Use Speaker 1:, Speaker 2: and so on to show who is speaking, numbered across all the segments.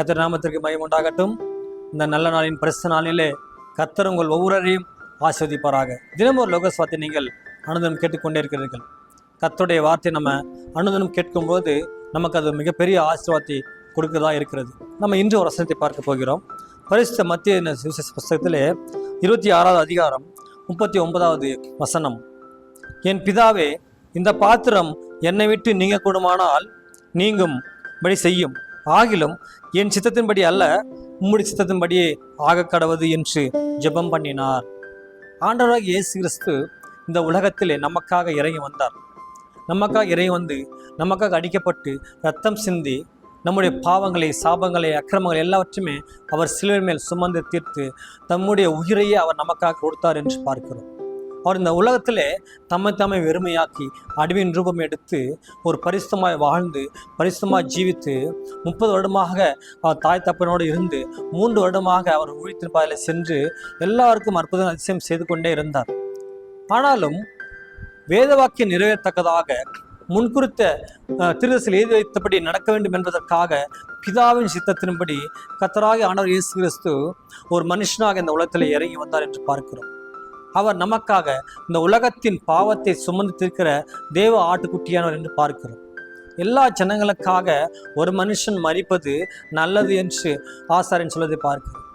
Speaker 1: கத்தர் நாமத்திற்கு மயம் உண்டாகட்டும் இந்த நல்ல நாளின் பிரச நாளிலே கத்தர் உங்கள் ஒவ்வொருவரையும் ஆஸ்வதிப்பாராக தினமும் ஒரு லோகஸ்வாத்தை நீங்கள் அனுதனம் கேட்டுக்கொண்டே இருக்கிறீர்கள். கத்தருடைய வார்த்தை நம்ம அனுதனம் கேட்கும்போது நமக்கு அது மிகப்பெரிய ஆசீர்வாதத்தை கொடுக்கதாக இருக்கிறது. நம்ம இன்று ஒரு வசனத்தை பார்க்க போகிறோம். பரிசுத்த மத்திய சுவிசேஷ புஸ்தகத்திலே இருபத்தி ஆறாவது அதிகாரம் முப்பத்தி ஒன்பதாவது வசனம். என் பிதாவே இந்த பாத்திரம் என்னை விட்டு நீங்க கூடுமானால் நீங்கும். படி செய்யும். ஆகிலும் என் சித்தத்தின்படி அல்ல உம்முடைய சித்தத்தின்படியே ஆக கடவது என்று ஜெபம் பண்ணினார். ஆண்டவராக இயேசு கிறிஸ்து இந்த உலகத்திலே நமக்காக இறங்கி வந்தார். நமக்காக இறங்கி வந்து நமக்காக அடிக்கப்பட்டு ரத்தம் சிந்தி நம்முடைய பாவங்களை சாபங்களை அக்கிரமங்களை எல்லாவற்றையுமே அவர் சிலுவை மேல் சுமந்து தீர்த்து தம்முடைய உயிரையே அவர் நமக்காக கொடுத்தார் என்று பார்க்கிறோம். அவர் இந்த உலகத்திலே தம்மை தம்மை வெறுமையாக்கி அடிவின் ரூபம் எடுத்து ஒரு பரிசுத்தமாய் வாழ்ந்து பரிசுத்தமாக ஜீவித்து முப்பது வருடமாக அவர் தாய் தப்பனோடு இருந்து மூன்று வருடமாக அவர் ஊழித்தின் பாதையில் சென்று எல்லாருக்கும் அற்புதம் அதிசயம் செய்து கொண்டே இருந்தார். ஆனாலும் வேத வாக்கியம் நிறைவேறத்தக்கதாக முன்குறித்த திருதசில் எழுதி வைத்தபடி நடக்க வேண்டும் என்பதற்காக பிதாவின் சித்தத்தின்படி கத்தராகி ஆண்டவர் இயேசு கிறிஸ்து ஒரு மனுஷனாக இந்த உலகத்தில் இறங்கி வந்தார் என்று பார்க்கிறோம். அவர் நமக்காக இந்த உலகத்தின் பாவத்தை சுமந்து தீர்க்கிற தேவ ஆட்டுக்குட்டியானவர் என்று பார்க்கிறோம். எல்லா ஜனங்களுக்காக ஒரு மனுஷன் மறிப்பது நல்லது என்று ஆசாரின் சொல்வதை பார்க்கிறோம்.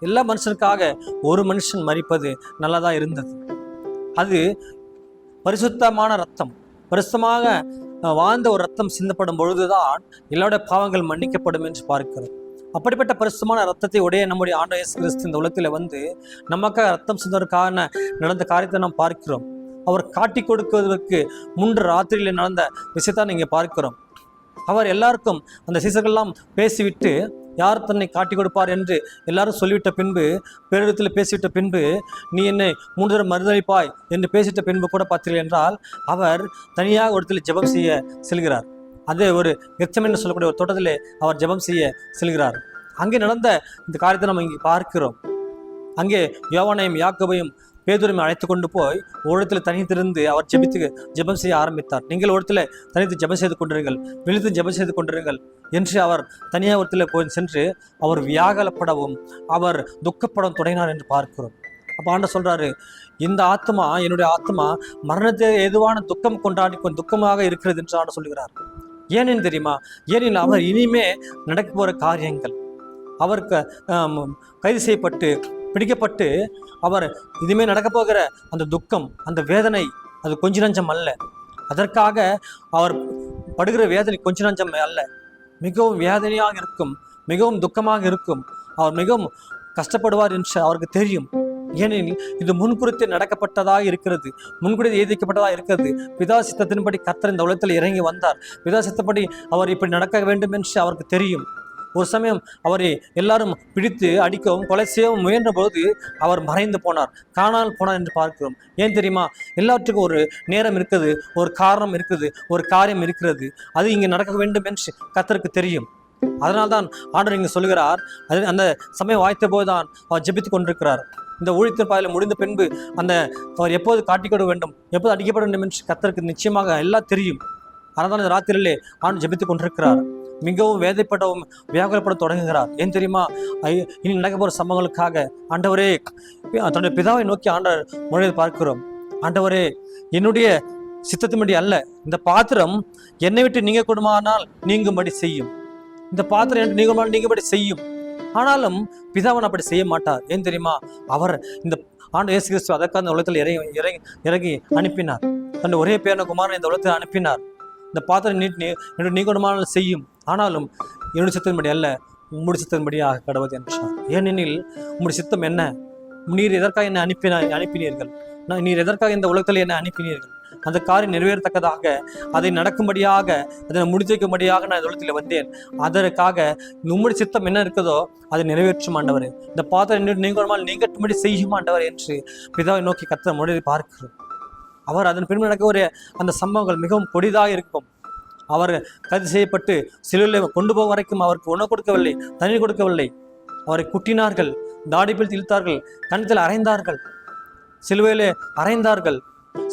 Speaker 1: எல்லா மனுஷனுக்காக ஒரு மனுஷன் மறிப்பது நல்லதாக இருந்தது. அது பரிசுத்தமான ரத்தம். பரிசுத்தமாக வாழ்ந்த ஒரு ரத்தம் சிந்தப்படும் பொழுதுதான் எல்லாருடைய பாவங்கள் மன்னிக்கப்படும் என்று பார்க்கிறோம். அப்படிப்பட்ட பரிசுமான ரத்தத்தை உடைய நம்முடைய ஆண்டவர் இயேசு கிறிஸ்து இந்த உலகத்தில் வந்து நமக்காக ரத்தம் சிந்ததற்கான நடந்த காரியத்தை நாம் பார்க்கிறோம். அவர் காட்டி கொடுக்குவதற்கு மூன்று ராத்திரியில் நடந்த விஷயத்தை நீங்கள் பார்க்கிறோம். அவர் எல்லாருக்கும் அந்த சீசர்கள்லாம் பேசிவிட்டு யார் தன்னை காட்டி கொடுப்பார் என்று எல்லாரும் சொல்லிவிட்ட பின்பு பேரிடத்தில் பேசிவிட்ட பின்பு நீ என்னை மூன்று தரம் மறுதளிப்பாய் என்று பேசிட்ட பின்பு கூட பார்த்தீர்கள் என்றால் அவர் தனியாக ஒரு இடத்துல ஜெபம் செய்ய செல்கிறார். அதே ஒரு எச்சம் என்று சொல்லக்கூடிய ஒரு தோட்டத்திலே அவர் ஜெபம் செய்ய செல்கிறார். அங்கே நடந்த இந்த காரியத்தை நம்ம இங்கே பார்க்கிறோம். அங்கே யோவானையும் யாக்கோபையும் பேதுரையும் அழைத்து கொண்டு போய் ஒரு தனித்திருந்து அவர் ஜெபித்து ஜெபம் செய்ய ஆரம்பித்தார். நீங்கள் ஒரு தனித்து ஜெபம் செய்து கொண்டிருங்கள் விழித்து ஜெபம் செய்து கொண்டிருங்கள் என்று அவர் தனியாக ஒருத்தில் போய் சென்று அவர் வியாகலப்படவும் அவர் துக்கப்படவும் தொடங்கினார் என்று பார்க்கிறோம். அப்போ ஆண்ட சொல்கிறாரு இந்த ஆத்மா என்னுடைய ஆத்மா மரணத்தை எதுவான துக்கம் கொண்டாடி கொஞ்சம் துக்கமாக இருக்கிறது என்று ஆண்ட சொல்கிறார் ஏனென்னு தெரியுமா? ஏனெனில் அவர் இனிமே நடக்க போகிற காரியங்கள். அவருக்கு கைது செய்யப்பட்டு பிடிக்கப்பட்டு அவர் இனிமே நடக்க போகிற அந்த துக்கம் அந்த வேதனை அது கொஞ்ச நஞ்சம் அல்ல. அதற்காக அவர் படுகிற வேதனை கொஞ்ச நஞ்சம் அல்ல. மிகவும் வேதனையாக இருக்கும் மிகவும் துக்கமாக இருக்கும். அவர் மிகவும் கஷ்டப்படுவார் என்று அவருக்கு தெரியும். ஏனெனில் இது முன்குறித்து நடக்கப்பட்டதாக இருக்கிறது. முன்குறித்து எழுதிக்கப்பட்டதாக இருக்கிறது. பிதா சித்தத்தின்படி கத்தர் இந்த உலகத்தில் இறங்கி வந்தார். பிதா சித்தப்படி அவர் இப்படி நடக்க வேண்டும் என்று அவருக்கு தெரியும். ஒரு சமயம் அவரை எல்லாரும் பிடித்து அடிக்கவும் கொலை செய்யவும் முயன்ற போது அவர் மறைந்து போனார். காணாமல் போனார் என்று பார்க்கிறோம். ஏன் தெரியுமா? எல்லாத்துக்கும் ஒரு நேரம் இருக்குது ஒரு காரணம் இருக்குது ஒரு காரியம் இருக்கிறது. அது இங்கே நடக்க வேண்டும் என்று கத்தருக்கு தெரியும். அதனால்தான் ஆண்டர் இங்கே சொல்கிறார் அது அந்த சமயம் வாய்த்த போதுதான் அவர் ஜெபித்து கொண்டிருக்கிறார். இந்த ஊழியத்தின் பாதையில் முடிந்த பின்பு அந்த அவர் எப்போது காட்டிக்கொட வேண்டும் எப்போது அடிக்கப்பட வேண்டும் என்று கத்தருக்கு நிச்சயமாக எல்லாம் தெரியும். அதனால் இந்த ராத்திரியிலே ஆண்டு ஜபித்துக் கொண்டிருக்கிறார். மிகவும் வேதைப்படவும் வியாகுலப்பட தொடங்குகிறார். ஏன் தெரியுமா? இனி நடக்க போகிற சம்பவங்களுக்காக ஆண்டவரே தன்னுடைய பிதாவை நோக்கி ஆண்டவர் முறையை பார்க்கிறோம். ஆண்டவரே என்னுடைய சித்தத்தின்படி அல்ல. இந்த பாத்திரம் என்னை விட்டு நீங்க கொடுமானால் நீங்கும்படி செய்யும். இந்த பாத்திரம் என்று நீங்குமானால் நீங்கும்படி செய்யும். ஆனாலும் பிதாவன் அப்படி செய்ய மாட்டார். ஏன் தெரியுமா? அவர் இந்த ஆண்டு இயேசு கிறிஸ்து அதற்காக இந்த உலகத்தில் இறங்கி இறங்கி இறங்கி அனுப்பினார். தன்னுடைய ஒரே பேரன குமாரன் இந்த உலகத்தில் அனுப்பினார். இந்த பாத்திரம் நீட் நீ- என்னுடைய நீங்குமானால் செய்யும். ஆனாலும் என்னுடைய சித்தத்தின்படி அல்ல உம்முடைய சித்தத்தின்படி ஆக கடவுது என்றார் ஏனெனில் உம்முடைய சித்தம் என்ன? நீர் எதற்காக என்னை அனுப்பினார் அனுப்பினீர்கள்? நான் நீர் எதற்காக இந்த உலகத்தில் என்னை அனுப்பினீர்கள்? அந்த காரியம் நிறைவேறத்தக்கதாக அதை நடக்கும்படியாக அதை முடித்து வைக்கும்படியாக நான் உலகத்தில் வந்தேன். அதற்காக உம்முடைய சித்தம் என்ன இருக்குதோ அதை நிறைவேற்றும் ஆண்டவர். இந்த பாத்திரம் நீங்கள் நீங்கட்டும்படி செய்யும் ஆண்டவர் என்று பிதாவை நோக்கி கத்த முறையை பார்க்கிறோம் அவர் அதன் பின்பு நடக்க ஒரு அந்த சம்பவங்கள் மிகவும் கொடிதாக இருக்கும். அவர் கைது செய்யப்பட்டு சிலுவையில் கொண்டு போகும் வரைக்கும் அவருக்கு உணவு கொடுக்கவில்லை தண்ணீர் கொடுக்கவில்லை. அவரை குட்டினார்கள் தாடி பிடித்து இழுத்தார்கள் கணத்தில் அரைந்தார்கள் சிலுவையிலே அரைந்தார்கள்.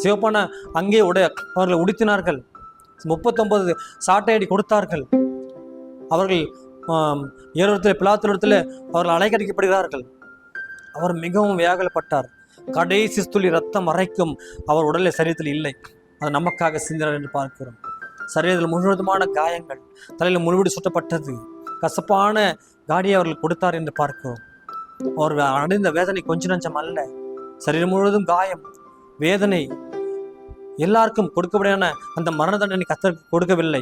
Speaker 1: சிவப்பான அங்கே உடைய அவர்களை உடுத்தினார்கள். முப்பத்தொன்பது சாட்டையடி கொடுத்தார்கள். அவர்கள் ஏறத்தில் பிளாத்திரத்தில் அவர்கள் அலைக்கடிக்கப்படுகிறார்கள் அவர் மிகவும் வியாகலப்பட்டார். கடைசி துளி ரத்தம் மறைக்கும் அவர் உடலில் சரீரத்தில் இல்லை. அது நமக்காக சிந்தினார் என்று பார்க்கிறோம். சரீரத்தில் முழுவதுமான காயங்கள் தலையில் முழுவடி சுட்டப்பட்டது. கசப்பான காடியை அவர்கள் கொடுத்தார் என்று பார்க்கிறோம். அவர் அடைந்த வேதனை கொஞ்ச நஞ்சம் அல்ல. சரீரம் முழுவதும் காயம். வேதனை எல்லாருக்கும் கொடுக்கப்படியான அந்த மரண தண்டனை கத்தருக்கு கொடுக்கவில்லை.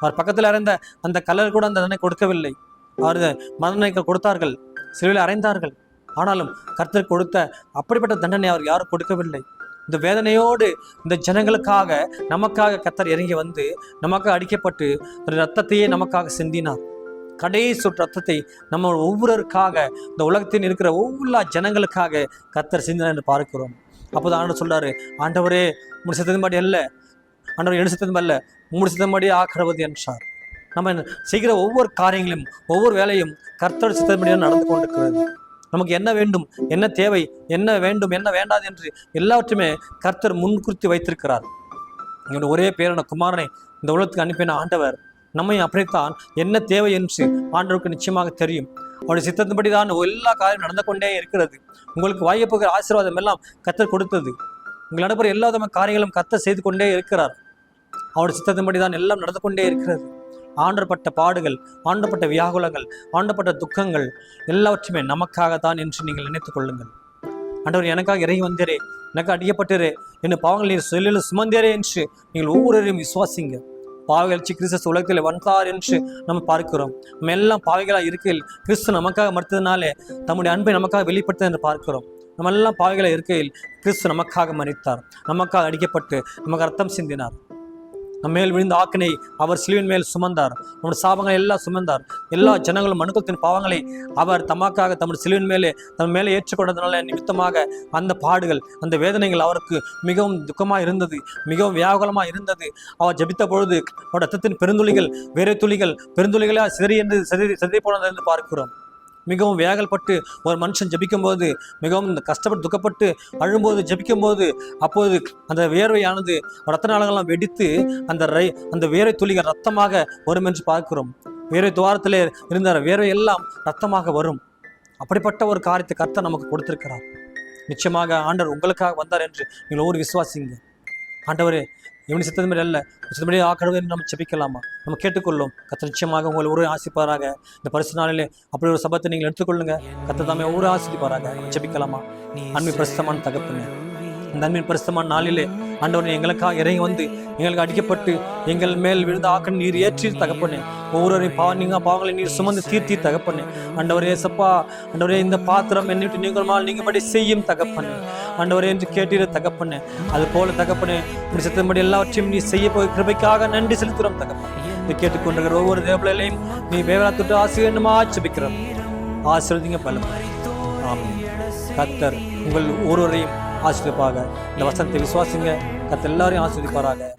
Speaker 1: அவர் பக்கத்தில் அறைந்த அந்த கல்லர் கூட அந்த தண்டனை கொடுக்கவில்லை. அவர் மரணை கொடுத்தார்கள். சிலுவையில் அறைந்தார்கள். ஆனாலும் கர்த்தர் கொடுத்த அப்படிப்பட்ட தண்டனை அவர் யாரும் கொடுக்கவில்லை. இந்த வேதனையோடு இந்த ஜனங்களுக்காக நமக்காக கத்தர் இறங்கி வந்து நமக்காக அடிக்கப்பட்டு ஒரு ரத்தத்தையே நமக்காக சிந்தினார். கடைசி சொட்டு ரத்தத்தை நம்ம ஒவ்வொருவருக்காக இந்த உலகத்தில் இருக்கிற ஒவ்வொரு ஜனங்களுக்காக கத்தர் சிந்தினார் என்று பார்க்கிறோம். அப்போதான் ஆண்டவர் சொல்றாரு ஆண்டவரே உங்களுடைய சித்தத்தின்படி அல்ல. ஆண்டவர் எழு சித்தம் அல்ல. உங்களுடைய சித்தம்படி ஆக்கிறவது என்றார். நம்ம செய்கிற ஒவ்வொரு காரியங்களையும் ஒவ்வொரு வேலையும் கர்த்தர் சித்தத்தின்படி நடந்து கொண்டிருக்கிறது. நமக்கு என்ன வேண்டும் என்ன தேவை என்ன வேண்டும் என்ன வேண்டாது என்று எல்லாவற்றையுமே கர்த்தர் முன்குறித்து வைத்திருக்கிறார். என்னோட ஒரே பேரான குமாரனை இந்த உலகத்துக்கு அனுப்பின ஆண்டவர் நம்மை அப்படித்தான் என்ன தேவை என்று ஆண்டவருக்கு நிச்சயமாக தெரியும். அவருடைய சித்தத்தின்படி தான் எல்லா காரியம் நடந்து கொண்டே இருக்கிறது. உங்களுக்கு வாய்ப்புகிற ஆசீர்வாதம் எல்லாம் கத்தர் கொடுத்தது. உங்கள் நடைபெற எல்லா விதமான காரியங்களும் கத்த செய்து கொண்டே இருக்கிறார். அவருடைய சித்தத்தின்படி தான் எல்லாம் நடந்து கொண்டே இருக்கிறது. ஆண்டப்பட்ட பாடுகள் ஆண்டப்பட்ட வியாகுலங்கள் ஆண்டப்பட்ட துக்கங்கள் எல்லாவற்றுமே நமக்காகத்தான் என்று நீங்கள் நினைத்துக் கொள்ளுங்கள். ஆண்டவர் எனக்காக இறங்கி வந்தேரே எனக்கு அடியப்பட்டரே என்ன பாவங்கள் நீர் சொல்லில் சுமந்தேரே என்று நீங்கள் ஒவ்வொருவரையும் விசுவாசிங்க பாவைகள் கிறிஸ்து உலகத்தில் வந்தார் என்று நம்ம பார்க்கிறோம். நம்ம எல்லாம் பாவைகளாக இருக்கையில் கிறிஸ்து நமக்காக மறுத்ததுனாலே தம்முடைய அன்பை நமக்காக வெளிப்படுத்த என்று பார்க்கிறோம். நம்ம எல்லாம் பாவைகளாக இருக்கையில் கிறிஸ்து நமக்காக மறித்தார். நமக்காக அடிக்கப்பட்டு நமக்கு ரத்தம் சிந்தினார். நம்ம மேல் விழுந்த ஆக்கினை அவர் சிலுவின் மேல் சுமந்தார். நம்முடைய சாபங்களை எல்லாம் சுமந்தார். எல்லா ஜனங்களும் மனுக்கத்தின் பாவங்களை அவர் தமக்காக தம்முடைய சிலுவின் மேலே தம் மேலே ஏற்றுக்கொண்டதுனால நிமித்தமாக அந்த பாடுகள் அந்த வேதனைகள் அவருக்கு மிகவும் துக்கமாக இருந்தது மிகவும் வியாகுலமாக இருந்தது. அவர் ஜபித்த பொழுது அவருடைய ரத்தத்தின் பெருந்துளிகள் வேறு துளிகள் பெருந்துளிகளாக சிதறி என்று சிதறி சிதறி போனது என்று பார்க்கிறோம். மிகவும் வேகல்பட்டு ஒரு மனுஷன் ஜபிக்கும்போது மிகவும் இந்த கஷ்டப்பட்டு துக்கப்பட்டு அழும்போது ஜபிக்கும்போது அப்போது அந்த வேர்வையானது ரத்த நாளங்கள்லாம் வெடித்து அந்த ரை அந்த வேர்வை துளிகள் ரத்தமாக வரும் என்று பார்க்கிறோம். வேர்வை துவாரத்தில் இருந்த வேர்வை எல்லாம் ரத்தமாக வரும். அப்படிப்பட்ட ஒரு காரியத்தை கர்த்தர் நமக்கு கொடுத்திருக்கிறார். நிச்சயமாக ஆண்டவர் உங்களுக்காக வந்தார் என்று நீங்கள் ஒவ்வொரு விசுவாசிங்க ஆண்டவரே இவனி சித்தது மாதிரி அல்ல. சித்தபடி ஆக்கடவு என்று நம்ம செபிக்கலாமா நம்ம கேட்டுக்கொள்ளும். கத்த நிச்சயமாக உங்களை ஒரு ஆசிப்பாராக இந்த பரிசு நாளிலே அப்படி ஒரு சபத்தை நீங்கள் எடுத்துக்கொள்ளுங்க. கத்த தாமே ஒரு ஆசிப்பாராக செபிக்கலாமா அன்பு பிரஸ்தமான தகப்புங்க நன்மையின் அன்பின் பரிசுத்தமான நாளிலே ஆண்டவனை எங்களுக்காக இறங்கி வந்து எங்களுக்கு அடிக்கப்பட்டு எங்கள் மேல் விழுந்த ஆக்கன் நீர் ஏற்றி தகப்பனே. ஒவ்வொருவரையும் பாவ நீங்கள் பாவங்களை நீர் சுமந்து தீர்த்தி தகப்பனே. ஆண்டவரே சப்பா ஆண்டவரே இந்த பாத்திரம் என்னை விட்டு நீங்கள் நீங்கள் படி செய்யும் தகப்பனே. ஆண்டவரே என்று கேட்டீர தகப்பனே. அது போல தகப்பனே இப்படி சித்தம்படி எல்லாவற்றையும் நீ செய்ய போய் கிருபைக்காக நன்றி செலுத்துகிறோம் தகப்பனே. இதை கேட்டுக்கொண்டிருக்கிற ஒவ்வொரு தேவலையிலையும் நீ வேவலா தொட்டு ஆசை வேண்டுமா செபிக்கிறோம் பலம் ஆமாம் கத்தர் உங்கள் ஒருவரையும் ஆசிரியப்பாக இந்த வசனத்தை விசுவாசிங்க. கத்த எல்லாரையும் ஆசிரியப்பாராக